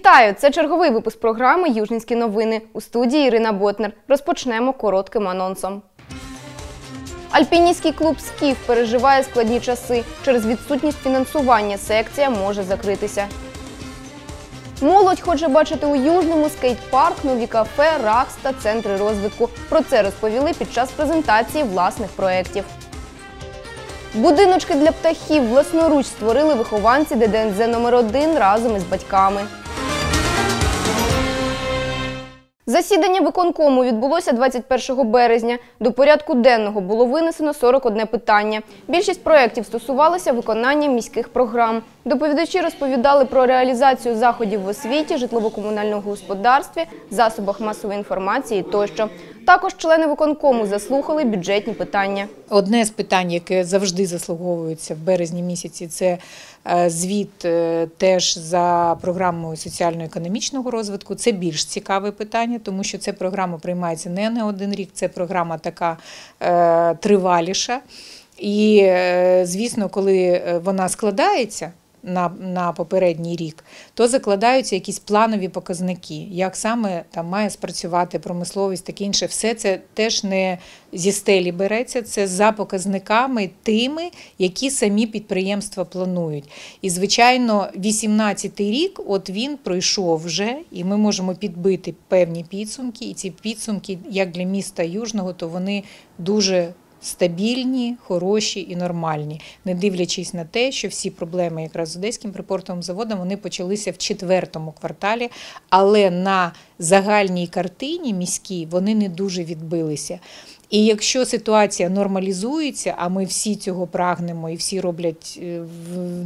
Вітаю! Це черговий випуск програми Южненські новини. У студії Ірина Ботнер. Розпочнемо коротким анонсом. Альпіністський клуб Скіф переживає складні часи. Через відсутність фінансування секція може закритися. Молодь хоче бачити у Южному скейт-парк, нові кафе, ракс та центри розвитку. Про це розповіли під час презентації власних проєктів. Будиночки для птахів власноруч створили вихованці ДДНЗ номер 1 разом із батьками. Засідання виконкому відбулося 21 березня. До порядку денного було винесено 41 питання. Більшість проєктів стосувалися виконання міських програм. Доповідачі розповідали про реалізацію заходів в освіті, житлово-комунальному господарстві, засобах масової інформації тощо. Також члени виконкому заслухали бюджетні питання. Одне з питань, яке завжди заслуговується в березні місяці, це звіт е, теж за програмою соціально-економічного розвитку. Це більш цікаве питання, тому що ця програма приймається не на один рік, це програма така е, триваліша. І, е, звісно, коли е, вона складається. На, на попередній рік, то закладаються якісь планові показники, як саме там має спрацювати промисловість, таке інше. Все це теж не зі стелі береться, це за показниками тими, які самі підприємства планують. І, звичайно, 18-й рік, от він пройшов вже, і ми можемо підбити певні підсумки. І ці підсумки, як для міста Южного, то вони дуже стабільні, хороші і нормальні, не дивлячись на те, що всі проблеми якраз з одеським припортовим заводом вони почалися в четвертому кварталі, але на загальній картині міській вони не дуже відбилися. І якщо ситуація нормалізується, а ми всі цього прагнемо і всі роблять е,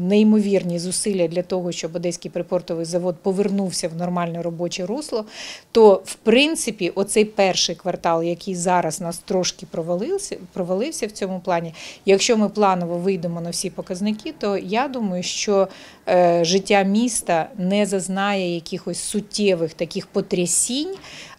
неймовірні зусилля для того, щоб Одеський припортовий завод повернувся в нормальне робоче русло, то в принципі оцей перший квартал, який зараз нас трошки провалився, провалився в цьому плані, якщо ми планово вийдемо на всі показники, то я думаю, що е, життя міста не зазнає якихось суттєвих таких потрясінь.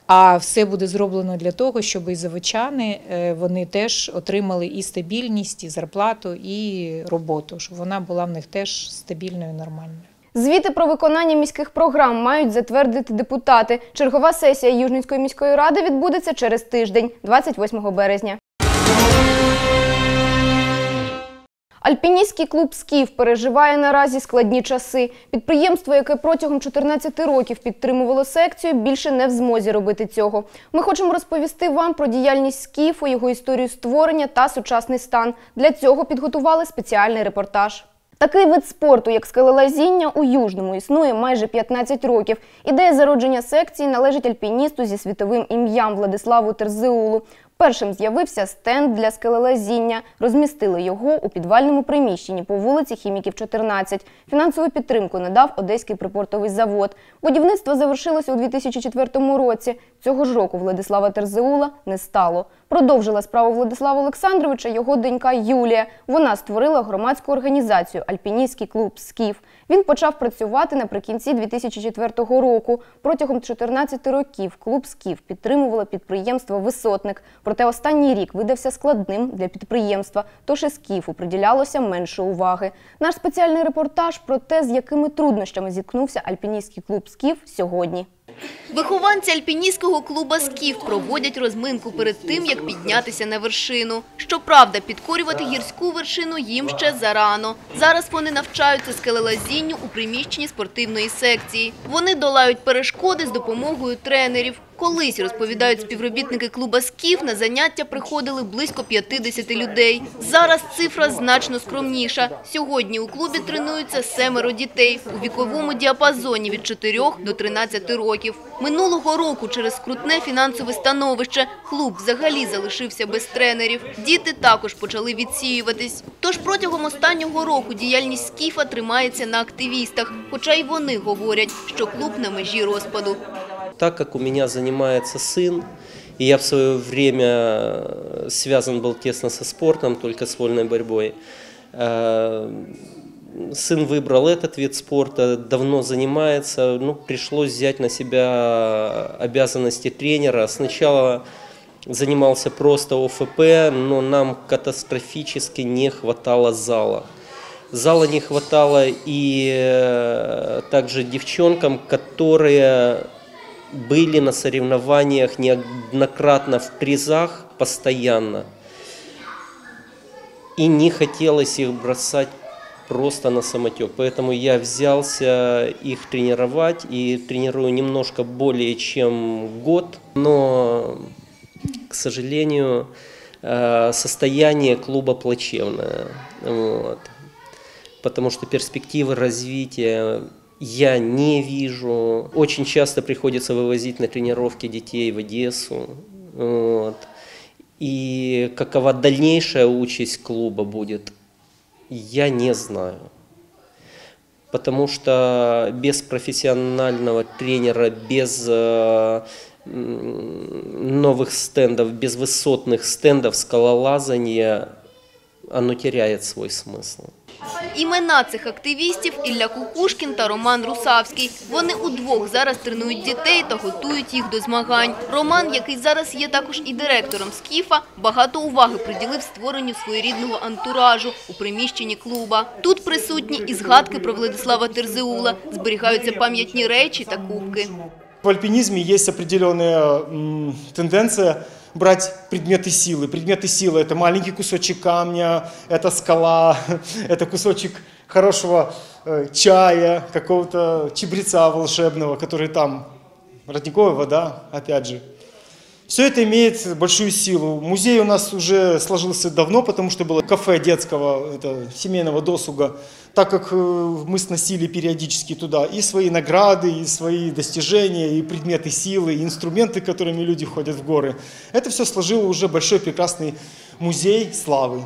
А все буде зроблено для того, щоб і заводчани е, вони теж отримали і стабільність, і зарплату, і роботу, щоб вона була в них теж стабільною і нормальною. Звіти про виконання міських програм мають затвердити депутати. Чергова сесія Южницької міської ради відбудеться через тиждень, 28 березня. Альпіністський клуб «Скіф» переживає наразі складні часи. Підприємство, яке протягом 14 років підтримувало секцію, більше не в змозі робити цього. Ми хочемо розповісти вам про діяльність «Скіфу», його історію створення та сучасний стан. Для цього підготували спеціальний репортаж. Такий вид спорту, як скелелазіння, у Южному існує майже 15 років. Ідея зародження секції належить альпіністу зі світовим ім'ям Владиславу Терзеулу. Першим з'явився стенд для скелелазіння. Розмістили його у підвальному приміщенні по вулиці Хіміків, 14. Фінансову підтримку надав Одеський припортовий завод. Будівництво завершилося у 2004 році. Цього ж року Владислава Терзеула не стало. Продовжила справу Владислава Олександровича його донька Юлія. Вона створила громадську організацію Альпіністський клуб Скіф. Він почав працювати наприкінці 2004 року. Протягом 14 років клуб Скіф підтримувало підприємство Висотник. Проте останній рік видався складним для підприємства, тож і Скіфу приділялося менше уваги. Наш спеціальний репортаж про те, з якими труднощами зіткнувся альпіністський клуб Скіф сьогодні. Вихованці альпіністського клуба «Скіф» проводять розминку перед тим, як піднятися на вершину. Щоправда, підкорювати гірську вершину їм ще зарано. Зараз вони навчаються скелелазінню у приміщенні спортивної секції. Вони долають перешкоди з допомогою тренерів. Колись, розповідають співробітники клуба «Скіф», на заняття приходили близько 50 людей. Зараз цифра значно скромніша. Сьогодні у клубі тренуються семеро дітей у віковому діапазоні від 4 до 13 років. Минулого року через скрутне фінансове становище клуб взагалі залишився без тренерів. Діти також почали відсіюватись. Тож протягом останнього року діяльність «Скіфа» тримається на активістах, хоча й вони говорять, що клуб на межі розпаду. Так как у меня занимается сын, и я в свое время э, связан был тесно со спортом, только с вольной борьбой, э, сын выбрал этот вид спорта, давно занимается, ну, пришлось взять на себя обязанности тренера. Сначала занимался просто ОФП, но нам катастрофически не хватало зала. Зала не хватало и э, также девчонкам, которые были на соревнованиях неоднократно в призах постоянно. И не хотелось их бросать просто на самотек. Поэтому я взялся их тренировать и тренирую немножко более чем год. Но, к сожалению, э, состояние клуба плачевное. Вот. Потому что перспективы развития я не вижу. Очень часто приходится вывозить на тренировки детей в Одессу. Вот. И какова дальнейшая участь клуба будет, я не знаю. Потому что без профессионального тренера, без э, новых стендов, без высотных стендов скалолазания, оно теряет свой смысл. Імена цих активістів – Ілля Кукушкін та Роман Русавський. Вони удвох зараз тренують дітей та готують їх до змагань. Роман, який зараз є також і директором Скіфа, багато уваги приділив створенню своєрідного антуражу у приміщенні клуба. Тут присутні і згадки про Владислава Терзеула, зберігаються пам'ятні речі та кубки. В альпинизме есть определенная тенденция брать предметы силы. Предметы силы – это маленький кусочек камня, это скала, это кусочек хорошего э, чая, какого-то чебреца волшебного, который там, родниковая вода, опять же. Все это имеет большую силу. Музей у нас уже сложился давно, потому что было кафе детского, это, семейного досуга, так как э, мы сносили периодически туда и свои награды, и свои достижения, и предметы силы, и инструменты, которыми люди ходят в горы. Это все сложило уже большой прекрасный музей славы.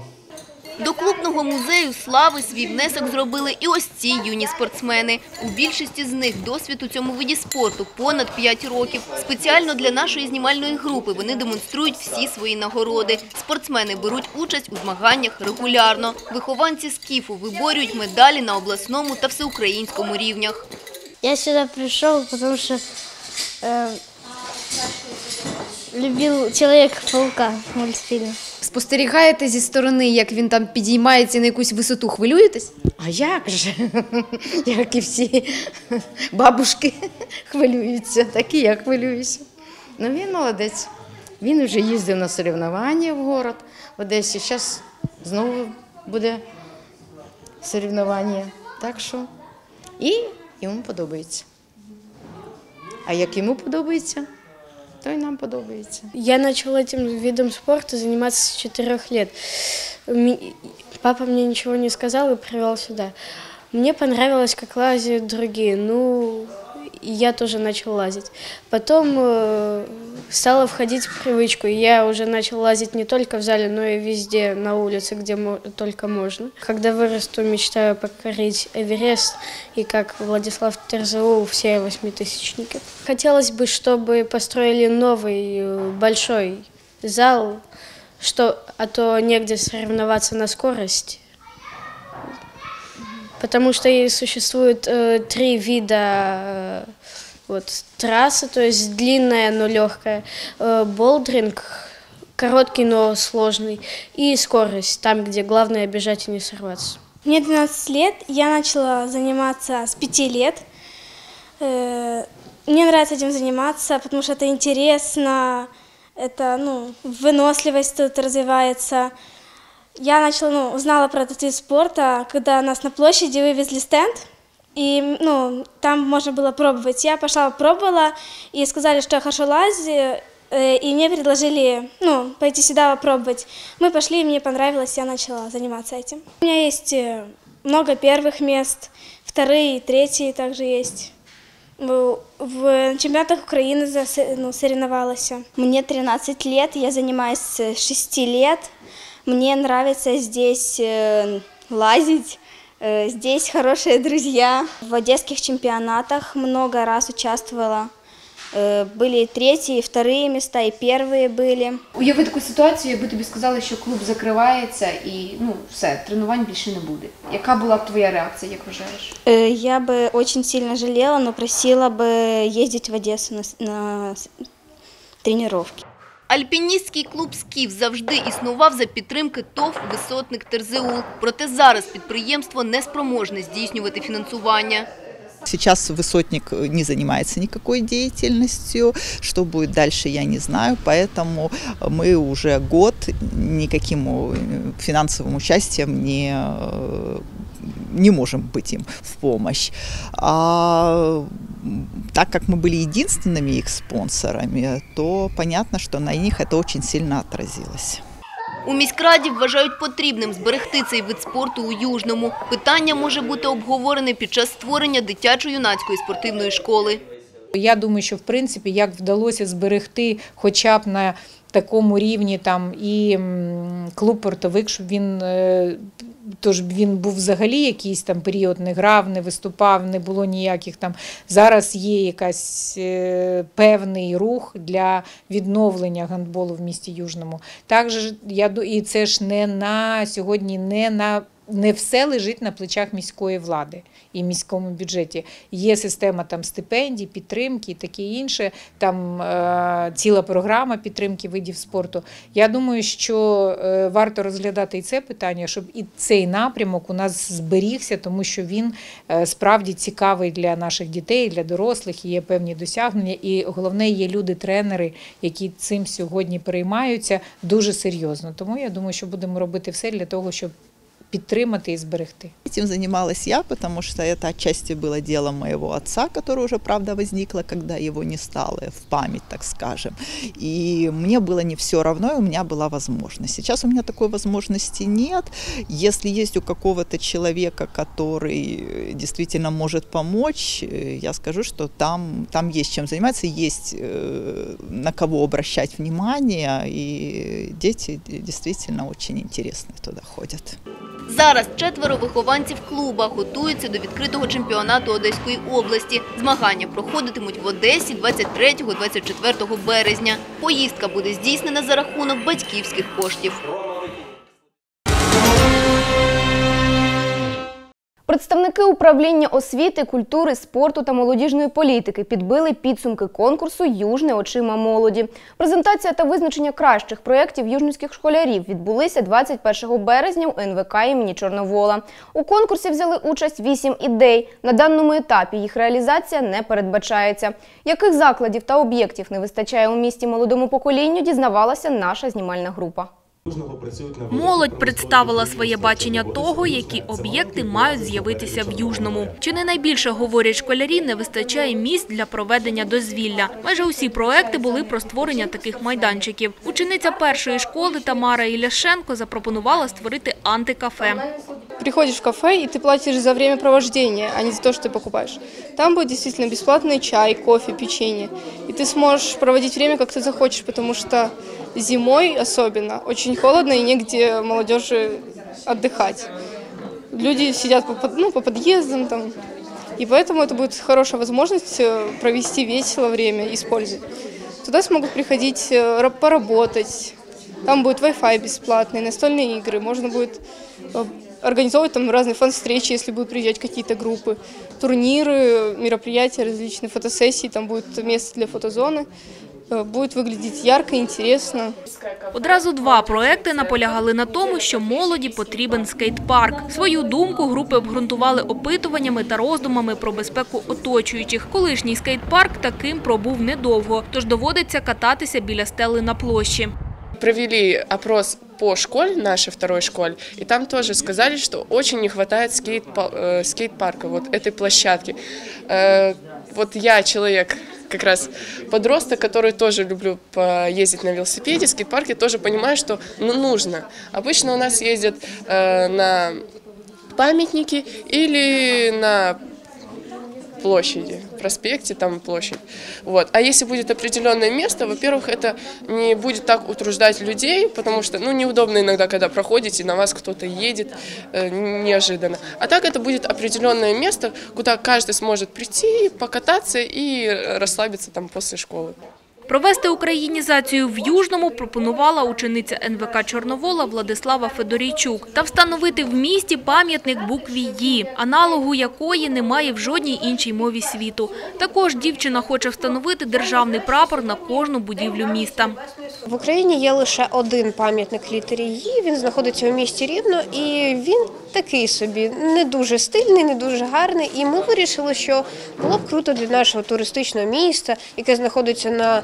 До клубного музею слави свій внесок зробили і ось ці юні спортсмени. У більшості з них досвід у цьому виді спорту понад 5 років. Спеціально для нашої знімальної групи вони демонструють всі свої нагороди. Спортсмени беруть участь у змаганнях регулярно. Вихованці скіфу виборюють медалі на обласному та всеукраїнському рівнях. Я сюда пришел, потому что э, любил Человека-паука мультфильм. Спостерігаєте зі сторони, як він там підіймається на якусь висоту, хвилюєтесь? А як же? Як і всі бабушки хвилюються, так і я хвилююся. Ну він молодець. Він вже їздив на соревнування в город в Одесі. Зараз знову буде соревнування. Так що і йому подобається. А як йому подобається, то й нам подобається. Я почала этим видом спорта заниматься с четырех лет. Ми- Папа мне ничего не сказал и привел сюда. Мне понравилось, как лазят другие. Ну, и я тоже начал лазить. Потом э, стало входить в привычку. и Я уже начал лазить не только в зале, но и везде на улице, где мо- только можно. Когда вырасту, мечтаю покорить Эверест и как Владислав Терзаул все восьмитысячники. Хотелось бы, чтобы построили новый э, большой зал, что, а то негде соревноваться на скорость. Потому что существует э, три вида э, вот, трассы, то есть длинная, но легкая, э, короткий, но сложный, и скорость, там, где главное бежать и не сорваться. Мне 12 лет, я начала заниматься с 5 лет. Э, Мне нравится этим заниматься, потому что это интересно, это, ну, выносливость тут развивается. Я начала, ну, узнала про этот вид спорта, когда нас на площади вывезли стенд, и, ну, там можно было пробовать. Я пошла, пробовала, и сказали, что я хорошо лазю, э, и мне предложили, ну, пойти сюда попробовать. Мы пошли, и мне понравилось, я начала заниматься этим. У меня есть э, много первых мест, вторые, третьи также есть. В, чемпионатах Украины ну, соревновалась. Мне 13 лет, я занимаюсь с 6 лет. Мне нравится здесь э, лазить. Э, здесь хорошие друзья. В одесских чемпионатах много раз участвовала. Э, были третьи, вторые места, и первые были. Уяви таку ситуацію, якби тобі сказали, що клуб закривається і ну все, тренувань більше не буде. Яка була б твоя реакція, як вважаєш? Э, я бы очень сильно жалела, но просила бы ездить в Одессу на, с- на с- тренировки. Альпіністський клуб «Скіф» завжди існував за підтримки ТОВ «Висотник Терзеул». Проте зараз підприємство неспроможне здійснювати фінансування. Сейчас высотник не занимается никакой деятельностью. Что будет дальше, я не знаю. Поэтому мы уже год никаким э, финансовым участием не, э, не можем быть им в помощь. А так как мы были единственными их спонсорами, то понятно, что на них это очень сильно отразилось. У міськраді вважають потрібним зберегти цей вид спорту у Южному. Питання може бути обговорене під час створення дитячо-юнацької спортивної школи. Я думаю, що в принципі як вдалося зберегти хоча б на такому рівні там і клуб портовик, щоб він е, тож він був взагалі якийсь там період не грав, не виступав, не було ніяких там. Зараз є якась е, певний рух для відновлення гандболу в місті Южному. Також я і це ж не на сьогодні, не на не все лежить на плечах міської влади і міському бюджеті. Є система там стипендій, підтримки і таке інше. Там е, ціла програма підтримки видів спорту. Я думаю, що е, варто розглядати і це питання, щоб і цей напрямок у нас зберігся, тому що він е, справді цікавий для наших дітей, для дорослих. Є певні досягнення. І головне, є люди-тренери, які цим сьогодні переймаються дуже серйозно. Тому я думаю, що будемо робити все для того, щоб підтримати і зберегти. Этим занималась я, потому что это отчасти было делом моего отца, которое уже, правда, возникло, когда его не стало, в память, так скажем. И мне было не все равно, и у меня была возможность. Сейчас у меня такой возможности нет. Если есть у какого-то человека, который э, действительно может помочь, э, я скажу, что там, там есть чем заниматься, есть э, на кого обращать внимание, и дети действительно очень интересные туда ходят. Зараз четверо вихованців клуба готуються до відкритого чемпіонату Одеської області. Змагання проходитимуть в Одесі 23-24 березня. Поїздка буде здійснена за рахунок батьківських коштів. Представники управління освіти, культури, спорту та молодіжної політики підбили підсумки конкурсу Южне очима молоді. Презентація та визначення кращих проєктів южницьких школярів відбулися 21 березня у НВК імені Чорновола. У конкурсі взяли участь вісім ідей. На даному етапі їх реалізація не передбачається. Яких закладів та об'єктів не вистачає у місті молодому поколінню, дізнавалася наша знімальна група. Молодь представила своє бачення того, які об'єкти мають з'явитися в Южному. Чи не найбільше, говорять школярі, не вистачає місць для проведення дозвілля. Майже усі проекти були про створення таких майданчиків. Учениця першої школи Тамара Іляшенко запропонувала створити антикафе. приходишь в кафе, и ты платишь за времяпровождение, а не за то, что ты покупаешь. Там будет действительно бесплатный чай, кофе, печенье. И ты сможешь проводить время, как ты захочешь, потому что зимой особенно очень холодно и негде молодежи отдыхать. Люди сидят по, ну, по подъездам там. И поэтому это будет хорошая возможность э, провести весело время, использовать. Туда смогут приходить э, ра- поработать. Там будет Wi-Fi бесплатный, настольные игры. Можно будет э, организовывать там разные фан-встречи, если будут приезжать какие-то группы, турниры, мероприятия различные, фотосессии. Там будет место для фотозоны. Э, Будет выглядеть ярко, интересно. Одразу два проекти наполягали на тому, що молоді потрібен скейт-парк. Свою думку групи обґрунтували опитуваннями та роздумами про безпеку оточуючих. Колишній скейт-парк таким пробув недовго, тож доводиться кататися біля стели на площі. провели опрос по школе, нашей второй школе, и там тоже сказали, что очень не хватает скейт, э, скейт-парка, вот этой площадки. Э, Вот я человек, как раз подросток, который тоже люблю поездить на велосипеде, скейт-парке тоже понимаю, что ну, нужно. Обычно у нас ездят э, на памятники или на площади, проспекте, там площадь. Вот. А если будет определенное место, во-первых, это не будет так утруждать людей, потому что, ну, неудобно иногда, когда проходите, на вас кто-то едет э, неожиданно. А так это будет определенное место, куда каждый сможет прийти, покататься и расслабиться там после школы. Провести українізацію в Южному пропонувала учениця НВК Чорновола Владислава Федорійчук та встановити в місті пам'ятник букві «Ї», аналогу якої немає в жодній іншій мові світу. Також дівчина хоче встановити державний прапор на кожну будівлю міста. В Україні є лише один пам'ятник літері «Ї», він знаходиться у місті Рівно, і він такий собі, не дуже стильний, не дуже гарний. І ми вирішили, що було б круто для нашого туристичного міста, яке знаходиться на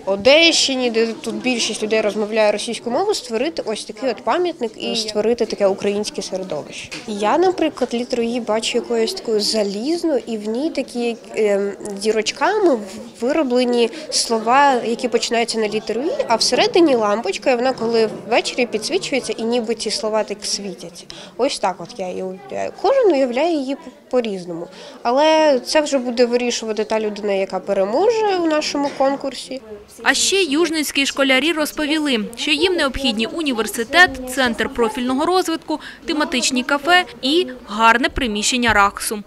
Одещині, де тут більшість людей розмовляє російською мовою, створити ось такий от пам'ятник і створити таке українське середовище. Я, наприклад, літеру «Ї» бачу якоюсь такою залізною, і в ній такі ем, дірочками вироблені слова, які починаються на літеру «І», а всередині лампочка, і вона коли ввечері підсвічується, і ніби ці слова так світяться. Ось так от я її уявляю. Кожен уявляє її по- по-різному. Але це вже буде вирішувати та людина, яка переможе у нашому конкурсі. А ще южницькі школярі розповіли, що їм необхідні університет, центр профільного розвитку, тематичні кафе і гарне приміщення РАКСу.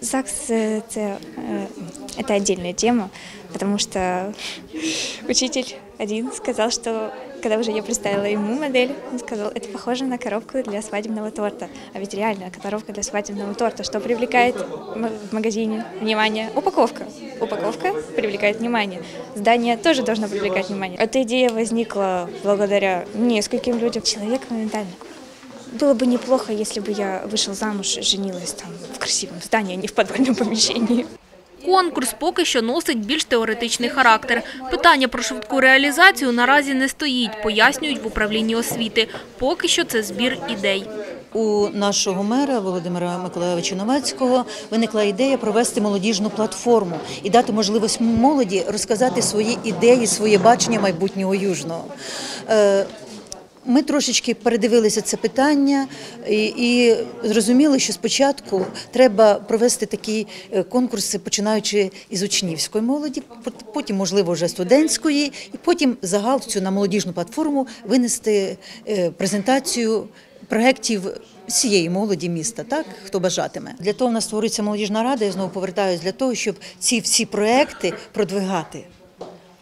ЗАГС э, это, э, это отдельная тема, потому что учитель один сказал, что когда уже я представила ему модель, он сказал, это похоже на коробку для свадебного торта. А ведь реально, коробка для свадебного торта, что привлекает в магазине внимание? Упаковка. Упаковка привлекает внимание. Здание тоже должно привлекать внимание. Эта идея возникла благодаря нескольким людям. Человек моментально было бы неплохо, если бы я вышел замуж и женилась там в красивом здании, а не в подвальном помещении. Конкурс поки що носить більш теоретичний характер. Питання про швидку реалізацію наразі не стоїть, пояснюють в управлінні освіти. Поки що це збір ідей. У нашого мера Володимира Миколайовича Новацького виникла ідея провести молодіжну платформу і дати можливість молоді розказати свої ідеї, своє бачення майбутнього южного. Ми трошечки передивилися це питання і, і зрозуміли, що спочатку треба провести такі е, конкурси, починаючи із учнівської молоді, потім, можливо, вже студентської, і потім загал цю на молодіжну платформу винести е, презентацію проєктів всієї молоді міста, так хто бажатиме. Для того в нас створюється молодіжна рада. Я знову повертаюся для того, щоб ці всі проекти продвигати.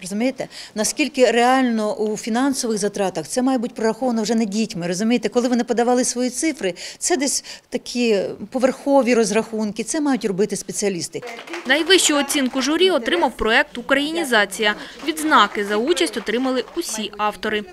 Розумієте, наскільки реально у фінансових затратах це має бути прораховано вже не дітьми. Розумієте, коли вони подавали свої цифри, це десь такі поверхові розрахунки. Це мають робити спеціалісти. Найвищу оцінку журі отримав проект «Українізація». Відзнаки за участь отримали усі автори.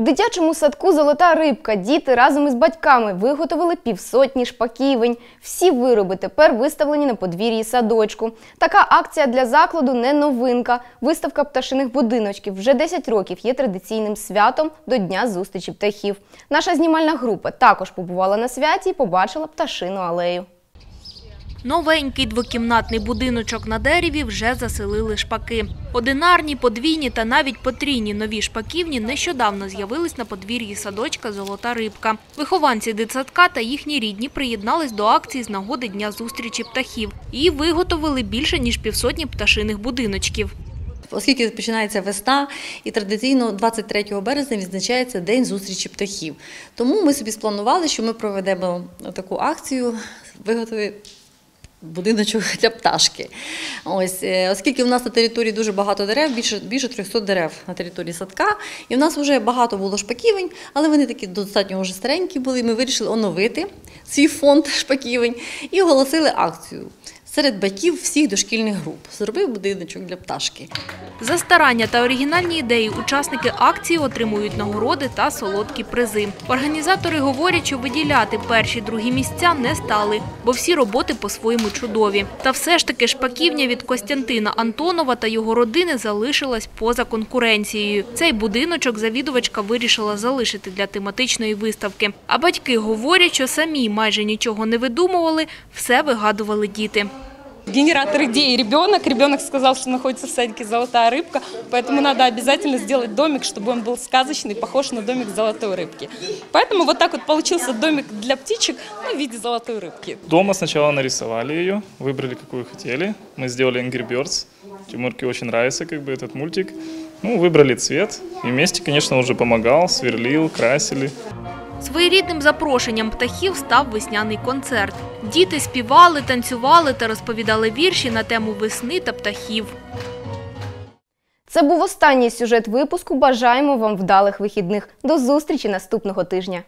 В дитячому садку Золота рибка діти разом із батьками виготовили півсотні шпаківень. Всі вироби тепер виставлені на подвір'ї садочку. Така акція для закладу не новинка. Виставка пташиних будиночків вже 10 років є традиційним святом до Дня зустрічі птахів. Наша знімальна група також побувала на святі і побачила пташину алею. Новенький двокімнатний будиночок на дереві вже заселили шпаки. Одинарні, подвійні та навіть потрійні нові шпаківні нещодавно з'явились на подвір'ї садочка «Золота рибка». Вихованці дитсадка та їхні рідні приєднались до акції з нагоди Дня зустрічі птахів і виготовили більше ніж півсотні пташиних будиночків. Оскільки починається весна, і традиційно 23 березня відзначається День зустрічі птахів. Тому ми собі спланували, що ми проведемо таку акцію виготові будиночок для пташки. Ось, е, оскільки в нас на території дуже багато дерев, більше, більше 300 дерев на території садка, і в нас вже багато було шпаківень, але вони такі достатньо вже старенькі були. Ми вирішили оновити свій фонд шпаківень і оголосили акцію. Серед батьків всіх дошкільних груп зробив будиночок для пташки. За старання та оригінальні ідеї учасники акції отримують нагороди та солодкі призи. Організатори говорять, що виділяти перші другі місця не стали, бо всі роботи по-своєму чудові. Та все ж таки шпаківня від Костянтина Антонова та його родини залишилась поза конкуренцією. Цей будиночок завідувачка вирішила залишити для тематичної виставки. А батьки говорять, що самі майже нічого не видумували, все вигадували діти. Генератор идей ребенок. Ребенок сказал, что находится в садике «Золотая рыбка», поэтому надо обязательно сделать домик, чтобы он был сказочный, похож на домик золотой рыбки. Поэтому вот так вот получился домик для птичек ну, в виде золотой рыбки. Дома сначала нарисовали ее, выбрали, какую хотели. Мы сделали Angry Birds. Тимурке очень нравится как бы этот мультик. Ну, выбрали цвет. И вместе, конечно, уже помогал, сверлил, красили. Своєрідним запрошенням птахів став весняний концерт. Діти співали, танцювали та розповідали вірші на тему весни та птахів. Це був останній сюжет випуску. Бажаємо вам вдалих вихідних. До зустрічі наступного тижня.